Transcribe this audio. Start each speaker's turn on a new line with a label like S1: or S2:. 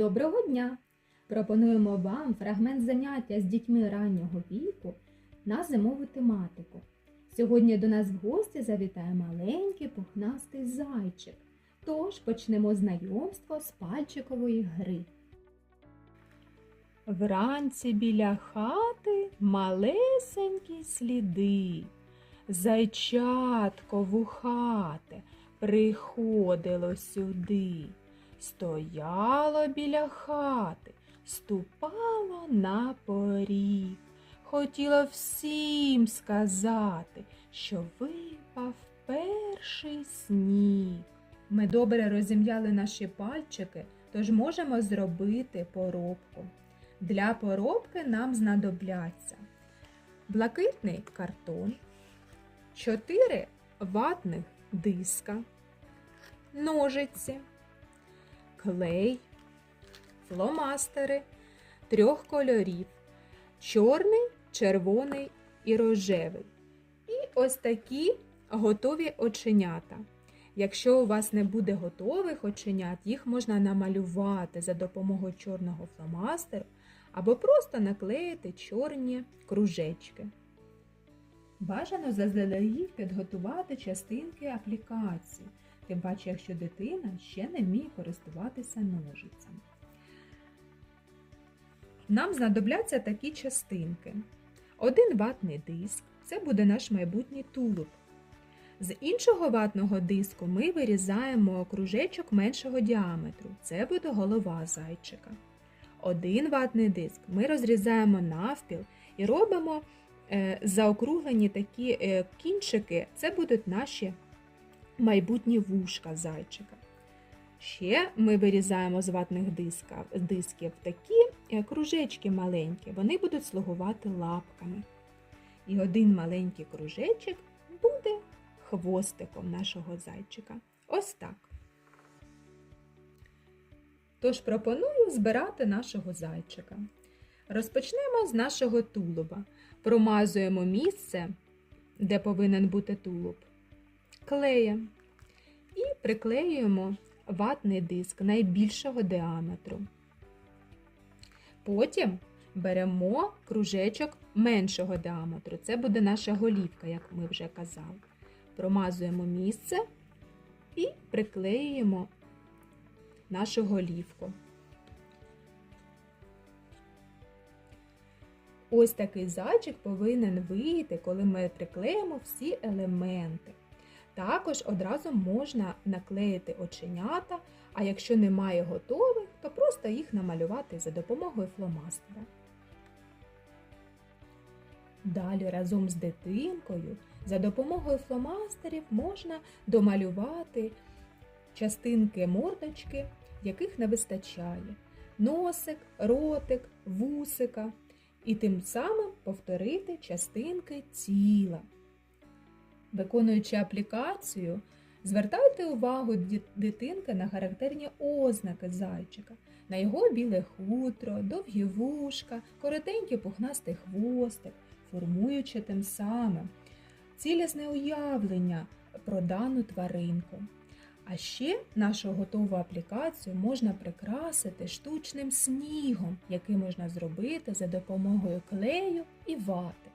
S1: Доброго дня! Пропонуємо вам фрагмент заняття з дітьми раннього віку на зимову тематику. Сьогодні до нас в гості завітає маленький пухнастий зайчик. Тож почнемо знайомство з пальчикової гри. Вранці біля хати малесенькі сліди. Зайчатко вухате приходило сюди. Стояло біля хати, ступало на поріг. Хотіло всім сказати, що випав перший сніг. Ми добре розім'яли наші пальчики, тож можемо зробити поробку. Для поробки нам знадобляться блакитний картон, 4 ватних диска, ножиці, клей, фломастери трьох кольорів чорний, червоний і рожевий. І ось такі готові оченята. Якщо у вас не буде готових оченят, їх можна намалювати за допомогою чорного фломастеру або просто наклеїти чорні кружечки. Бажано заздалегідь підготувати частинки аплікації, тим паче, якщо дитина ще не вміє користуватися ножицями. Нам знадобляться такі частинки. Один ватний диск це буде наш майбутній тулуб. З іншого ватного диску ми вирізаємо кружечок меншого діаметру. Це буде голова зайчика. Один ватний диск ми розрізаємо навпіл і робимо е, заокруглені такі е, кінчики, це будуть наші майбутні вушка зайчика. Ще ми вирізаємо з ватних дисків такі е, кружечки маленькі, вони будуть слугувати лапками. І один маленький кружечок буде хвостиком нашого зайчика. Ось так. Тож пропоную збирати нашого зайчика. Розпочнемо з нашого тулуба. Промазуємо місце, де повинен бути тулуб, клеєм і приклеюємо ватний диск найбільшого діаметру. Потім беремо кружечок меншого діаметру. Це буде наша голівка, як ми вже казали. Промазуємо місце і приклеюємо нашу голівку. Ось такий зайчик повинен вийти, коли ми приклеїмо всі елементи. Також одразу можна наклеїти оченята, а якщо немає готових, то просто їх намалювати за допомогою фломастера. Далі разом з дитинкою за допомогою фломастерів можна домалювати частинки мордочки, яких не вистачає. Носик, ротик, вусика. І тим самим повторити частинки тіла. Виконуючи аплікацію, звертайте увагу дитинки на характерні ознаки зайчика, на його біле хутро, довгі вушка, коротенький пухнастий хвостик, формуючи тим самим цілісне уявлення про дану тваринку. А ще нашу готову аплікацію можна прикрасити штучним снігом, який можна зробити за допомогою клею і вати.